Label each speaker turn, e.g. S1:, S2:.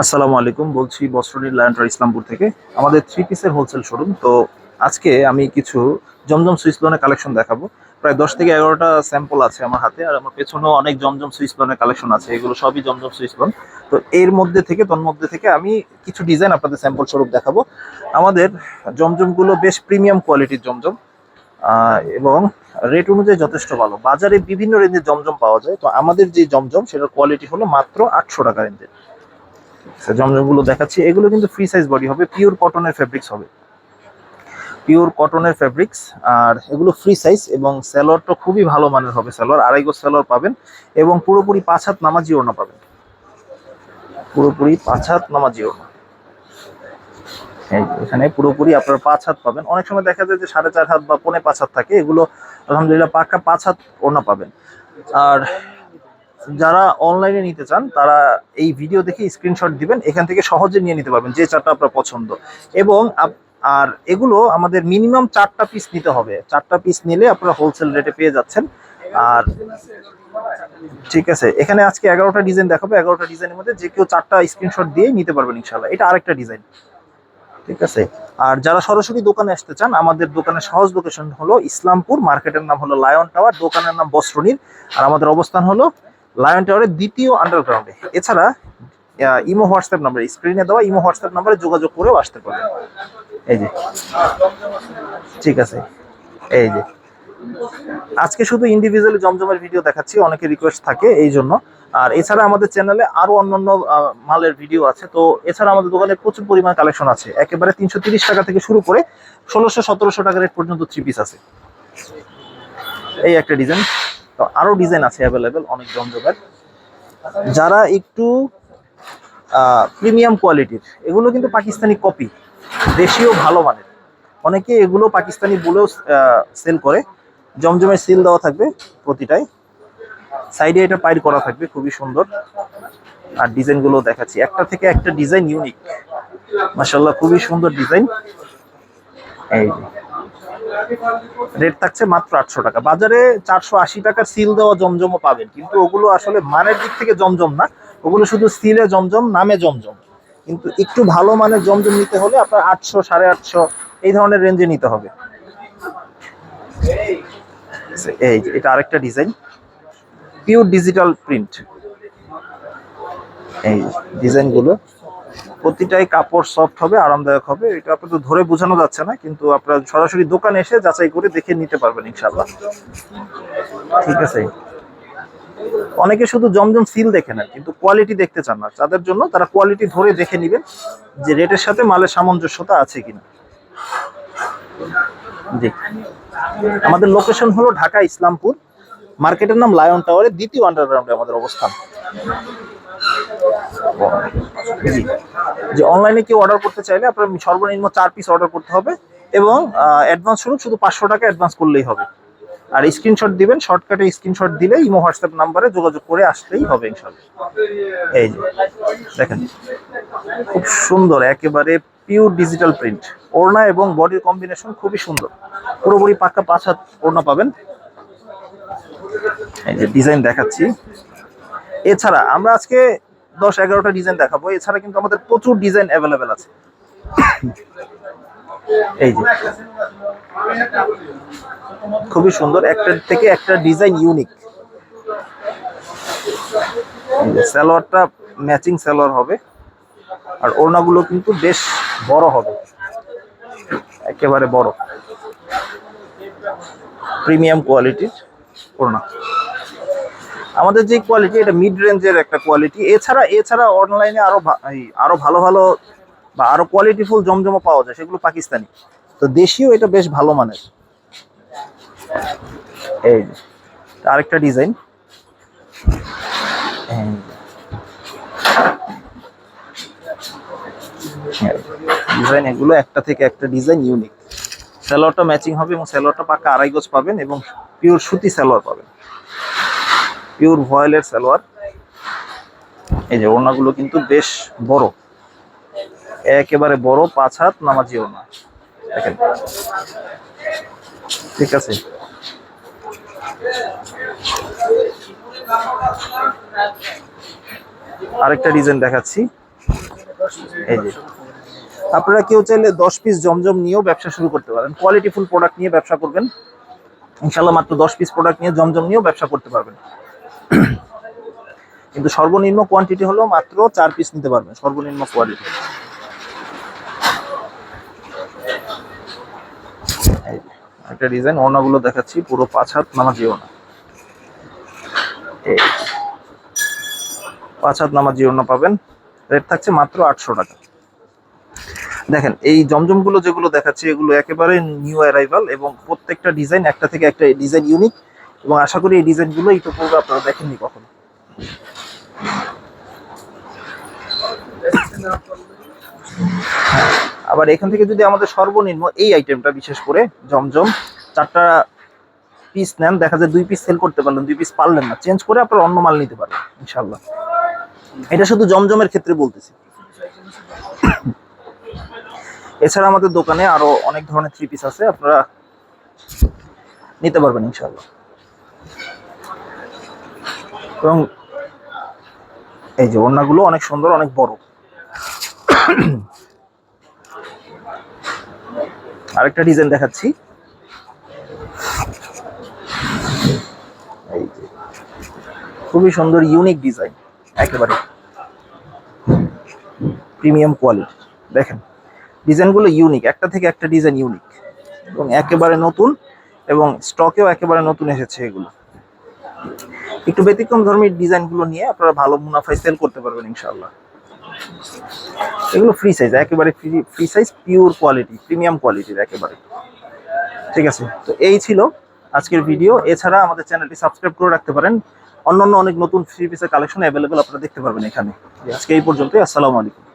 S1: আসসালামু আলাইকুম, বলছি বস্ত্রনীল লায়ন্টার ইসলামপুর থেকে। আমাদের থ্রি পিসের হোলসেল শোরুম তো আজকে আমি কিছু জমজম সুইচ লোনের কালেকশন দেখাবো। প্রায় দশ থেকে এগারোটা স্যাম্পল আছে আমার হাতে, আর আমার পেছনেও অনেক জমজম সুইচ লোনের কালেকশন আছে। এগুলো সবই জমজম সুইচ লোন তো এর মধ্যে থেকে, তন্মধ্যে থেকে আমি কিছু ডিজাইন আপনাদের স্যাম্পল স্বরূপ দেখাবো। আমাদের জমজমগুলো বেশ প্রিমিয়াম কোয়ালিটির জমজম এবং রেট অনুযায়ী যথেষ্ট ভালো। বাজারে বিভিন্ন রেঞ্জের জমজম পাওয়া যায়। তো আমাদের যে জমজম, সেটার কোয়ালিটি হলো মাত্র আটশো টাকা রেঞ্জের। জমজমগুলো দেখাচ্ছি। এগুলো কিন্তু ফ্রি সাইজ বডি হবে পিওর কটনের ফেব্রিক্স হবে। পিওর কটনের ফেব্রিক্স আর এগুলো ফ্রি সাইজ এবং স্যালোয়ারটা খুবই ভালো মানের হবে স্যালোয়ার আড়াই গো স্যালোয়ার পাবেন এবং পুরোপুরি পাঁচ হাত নামাজি ওড়না পাবেন। পুরোপুরি পাঁচ হাত নামাজি ওড়না। এখানে পুরোপুরি আপনার পাঁচ হাত পাবেন। অনেক সময় দেখা যায় যে সাড়ে চার হাত বা পৌনে পাঁচ হাত থাকে। এগুলো আলহামদুলিল্লাহ পাকা পাঁচ হাত ওড়না পাবেন। আর যারা অনলাইনে নিতে চান, তারা এই ভিডিও দেখে স্ক্রিনশট দিবেন, এখান থেকে সহজে নিয়ে নিতে পারবেন যে চারটা আপনার পছন্দ। এবং আর এগুলো আমাদের মিনিমাম চারটা পিস নিতে হবে। চারটা পিস নিলে আপনারা হোলসেল রেটে পেয়ে যাচ্ছেন। আর ঠিক আছে, এখানে আজকে এগারোটা ডিজাইন দেখাবো। এগারোটা ডিজাইনের মধ্যে যে কেউ চারটা স্ক্রিনশট দিয়ে নিতে পারবেন ইনশাল্লাহ এটা আরেকটা ডিজাইন ঠিক আছে? আর যারা সরাসরি দোকানে আসতে চান, আমাদের দোকানের সহজ লোকেশন হলো ইসলামপুর মার্কেটের নাম হলো লায়ন টাওয়ার দোকানের নাম বস্ত্রনীল আর আমাদের অবস্থান হলো লায়ন টাওয়ারের দ্বিতীয় আন্ডারগ্রাউন্ডে এছাড়া ইমো হোয়াটসঅ্যাপ নাম্বার স্ক্রিনে দেওয়া ইমো হোয়াটসঅ্যাপ নাম্বারে যোগাযোগ করেও আসতে পারবেন এই যে, ঠিক আছে, এই যে। আজকে শুধু ইন্ডিভিজুয়ালি জমজমের ভিডিও দেখাচ্ছি অনেকে রিকোয়েস্ট থাকে এই জন্য। আর এছাড়া আমাদের চ্যানেলে আরও অন্যান্য মালের ভিডিও আছে। তো এছাড়া আমাদের দোকানে প্রচুর পরিমাণ কালেকশন আছে। একেবারে তিনশো টাকা থেকে শুরু করে ষোলোশো সতেরোশো টাকা রেট পর্যন্ত থ্রি পিস আছে। এই একটা ডিজাইন তো আরও ডিজাইন আছে অ্যাভেলেবেল অনেক জমজমের যারা একটু প্রিমিয়াম কোয়ালিটির এগুলো কিন্তু পাকিস্তানি কপি দেশীয় ভালো মানের। অনেকে এগুলো পাকিস্তানি বলেও সেল করে। জমজমের সিল দেওয়া থাকবে প্রতিটাই। সাইডে এটা পাইর করা থাকবে, খুবই সুন্দর। আর ডিজাইনগুলো দেখাচ্ছি। একটা থেকে একটা ডিজাইন ইউনিক মাসাল্লাহ খুবই সুন্দর ডিজাইন এই রেট থাকছে মাত্র আটশো টাকা। বাজারে চারশো আশি টাকার সিল দেওয়া জমজমও পাবেন। কিন্তু ওগুলো আসলে মানের দিক থেকে জমজম না। ওগুলো শুধু সিলে জমজম, নামে জমজম। কিন্তু একটু ভালো মানের জমজম নিতে হলে আপনার আটশো, সাড়ে আটশো এই ধরনের রেঞ্জে নিতে হবে। এই এটা আরেকটা ডিজাইন পিওর ডিজিটাল প্রিন্ট এই ডিজাইনগুলো প্রতিটাই কাপড় সফট হবে, আরামদায়ক হবে। এটা আপনাদের ধরে বোঝানো যাচ্ছে না, কিন্তু আপনারা সরাসরি দোকানে এসে যাচাই করে দেখে নিতে পারবেন ইনশাল্লাহ ঠিক আছে। অনেকে শুধু জমজম সিল দেখে নেন, কিন্তু কোয়ালিটি দেখতে চান না। তাদের জন্য তারা কোয়ালিটি ধরে দেখে নেবেন যে রেটের সাথে মালের সামঞ্জস্যতা আছে কিনা। আমাদের লোকেশন হলো ঢাকা ইসলামপুর মার্কেটের নাম লায়ন টাওয়ারের দ্বিতীয় আন্ডারগ্রাউন্ডে আমাদের অবস্থান। যে অনলাইনে কেউ অর্ডার করতে চাইলে আপনার সর্বনিম্ন চার পিস অর্ডার করতে হবে এবং অ্যাডভান্স শুরু শুধু পাঁচশো টাকা অ্যাডভান্স করলেই হবে। আর স্ক্রিনশট দিবেন শর্টকাটে স্ক্রিনশট দিলে ইমো হোয়াটসঅ্যাপ নাম্বারে যোগাযোগ করে আসলেই হবে ইনশাল্লাহ এই যে, দেখেন, খুব সুন্দর, একেবারে পিওর ডিজিটাল প্রিন্ট ওড়না এবং বডির কম্বিনেশন খুবই সুন্দর। পুরোপুরি পাক্কা পাঁচ হাত ওড়না পাবেন। এই যে ডিজাইন দেখাচ্ছি। এছাড়া আমরা আজকে দশ, এগারোটা ডিজাইন দেখাবো। এছাড়া কিন্তু আমাদের প্রচুর ডিজাইন অ্যাভেলেবেল আছে। এই যে। খুবই সুন্দর। একটার থেকে একটা ডিজাইন ইউনিক সালোয়ারটা ম্যাচিং সালোয়ার হবে। আর ওড়নাগুলো কিন্তু বেশ বড় হবে। একেবারে বড়। প্রিমিয়াম কোয়ালিটির ওড়না। আমাদের যে কোয়ালিটি এটা মিড রেঞ্জের একটা কোয়ালিটি এছাড়া এছাড়া অনলাইনে আরও ভা- এই আরও ভালো ভালো বা আরও কোয়ালিটিফুল জমজমও পাওয়া যায়, সেগুলো পাকিস্তানি। তো দেশীয় এটা বেশ ভালো মানের। এই আরেকটা ডিজাইন ডিজাইন এগুলো একটা থেকে একটা ডিজাইন ইউনিক স্যালোয়ারটা ম্যাচিং হবে এবং স্যালোয়ারটা পাকা আড়াই গজ পাবেন এবং পিওর সুতি স্যালোয়ার পাবেন। পিওর ভয়েলের সালোয়ার। এই যে ওড়নাগুলো কিন্তু বেশ বড়। একেবারে বড়, পাঁচ হাত নামাজি ওড়না। দেখেন। ঠিক আছে। আরেকটা ডিজাইন দেখাচ্ছি। এই যে। আপনারা কেউ চাইলে দশ পিস জমজম নিয়েও ব্যবসা শুরু করতে পারেন। কোয়ালিটিফুল প্রোডাক্ট নিয়ে ব্যবসা করবেন। ইনশাল্লাহ মাত্র দশ পিস প্রোডাক্ট নিয়ে জমজম নিয়েও ব্যবসা করতে পারবেন। কিন্তু সর্বনিম্ন কোয়ান্টিটি হলো মাত্র চার পিস নিতে পারবেন সর্বনিম্ন কোয়ালিটি একটা ডিজাইন ওড়নাগুলো দেখাচ্ছি, পুরো পাঁচ হাত নামাজি ওড়না এই পাঁচ হাত নামাজি ওড়না পাবেন রেট থাকছে মাত্র আটশো টাকা। দেখেন, এই জমজমগুলো যেগুলো দেখাচ্ছি, এগুলো একেবারে নিউ অ্যারাইভাল এবং প্রত্যেকটা ডিজাইন একটা থেকে একটা ডিজাইন ইউনিক এবং আশা করি এই ডিজাইনগুলো ইতোপূর্বে আপনারা দেখেননি কখনো। আবার এখান থেকে যদি আমাদের সর্বনিম্ন এই আইটেমটা বিশেষ করে জমজম চারটা পিস নেন, দেখা যায় দুই পিস সেল করতে পারলেন, দুই পিস পারলেন না। চেঞ্জ করে আপনারা অন্য মাল নিতে পারেন ইনশাল্লাহ এটা শুধু জমজমের ক্ষেত্রে বলতেছি। এছাড়া আমাদের দোকানে আরও অনেক ধরনের থ্রি পিস আছে, আপনারা নিতে পারবেন ইনশাল্লাহ এবং এই যে ওড়নাগুলো অনেক সুন্দর, অনেক বড়। আরেকটা ডিজাইন দেখাচ্ছি। এই যে। খুবই সুন্দর, ইউনিক ডিজাইন, একেবারে প্রিমিয়াম কোয়ালিটি দেখেন, ডিজাইনগুলো ইউনিক, একটা থেকে একটা ডিজাইন ইউনিক। এবং একেবারে নতুন, এবং স্টকেও একেবারে নতুন এসেছে এগুলো। একটু ব্যতিক্রম ধর্মের ডিজাইনগুলো নিয়ে আপনারা ভালো মুনাফায় সেল করতে পারবেন ইনশাল্লাহ এগুলো ফ্রি সাইজ একেবারে free free size pure quality premium কোয়ালিটির একেবারে। ঠিক আছে? তো এই ছিল আজকের ভিডিও এছাড়া আমাদের চ্যানেলটি সাবস্ক্রাইব করে রাখতে পারেন। অন্যান্য অনেক নতুন ফ্রি পিসের কালেকশন অ্যাভেলেবেল আপনারা দেখতে পারবেন এখানে। আজকে এই পর্যন্তই। আসসালামু আলাইকুম।